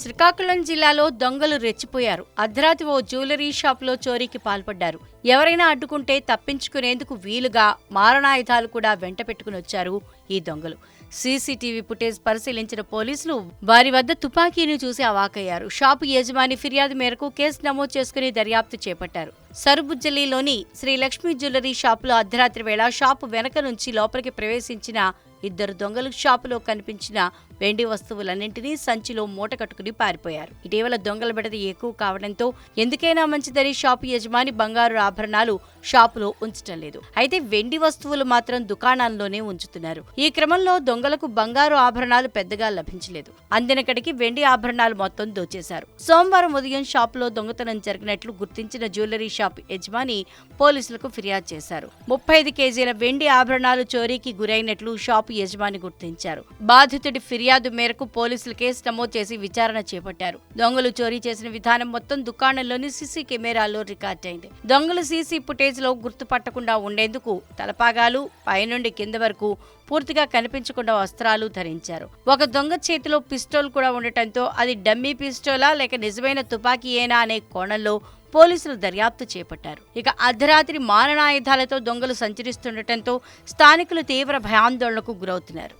శ్రీకాకుళం జిల్లాలో దొంగలు రెచ్చిపోయారు. అర్ధరాత్రి ఓ జ్యువెలరీ షాప్లో చోరీకి పాల్పడ్డారు. ఎవరైనా అడ్డుకుంటే తప్పించుకునేందుకు వీలుగా మారణాయుధాలు కూడా వెంట పెట్టుకుని వచ్చారు. ఈ దొంగలు. సీసీటీవీ ఫుటేజ్ పరిశీలించిన పోలీసులు వారి వద్ద తుపాకీని చూసి అవాకయ్యారు. షాపు యజమాని ఫిర్యాదు మేరకు కేసు నమోదు చేసుకుని దర్యాప్తు చేపట్టారు. సరుబుజ్జలిలోని శ్రీ లక్ష్మీ జ్యువెలరీ షాపులో అర్ధరాత్రి వేళ షాపు వెనక నుంచి లోపలికి ప్రవేశించిన ఇద్దరు దొంగలు షాపులో కనిపించిన వెండి వస్తువులన్నింటినీ సంచిలో మూట కట్టుకుని పారిపోయారు. ఇటీవల దొంగల బెడద ఎక్కువ కావడంతో ఎందుకైనా మంచిదని షాపు యజమాని బంగారు ఆభరణాలు షాపులో ఉంచటం లేదు. అయితే వెండి వస్తువులు మాత్రం దుకాణాల్లోనే ఉంచుతున్నారు. ఈ క్రమంలో దొంగలకు బంగారు ఆభరణాలు పెద్దగా లభించలేదు. అందినకడికి వెండి ఆభరణాలు మొత్తం దోచేశారు. సోమవారం ఉదయం షాపులో దొంగతనం జరిగినట్లు గుర్తించిన జ్యువెలరీ షాప్ యజమాని పోలీసులకు ఫిర్యాదు చేశారు. ముప్పై ఐదు కేజీల వెండి ఆభరణాలు చోరీకి గురైనట్లు షాపు యజమాని గుర్తించారు. బాధితుడి ఫిర్యాదు మేరకు పోలీసులు కేసు నమోదు చేసి విచారణ చేపట్టారు. దొంగలు చోరీ చేసిన విధానం మొత్తం దుకాణంలోని సీసీ కెమెరాలో రికార్డైంది. దొంగలు సీసీ ఫుటేజ్ ఇమేజ్లో గుర్తుపట్టకుండా ఉండేందుకు తలపాగాలు పైనుండి కింద వరకు పూర్తిగా కనిపించకుండా వస్త్రాలు ధరించారు. ఒక దొంగ చేతిలో పిస్టోల్ కూడా ఉండటంతో అది డమ్మీ పిస్టోలా లేక నిజమైన తుపాకీయేనా అనే కోణంలో పోలీసులు దర్యాప్తు చేపట్టారు. ఇక అర్ధరాత్రి మారణాయుధాలతో దొంగలు సంచరిస్తుండటంతో స్థానికులు తీవ్ర భయాందోళనకు గురవుతున్నారు.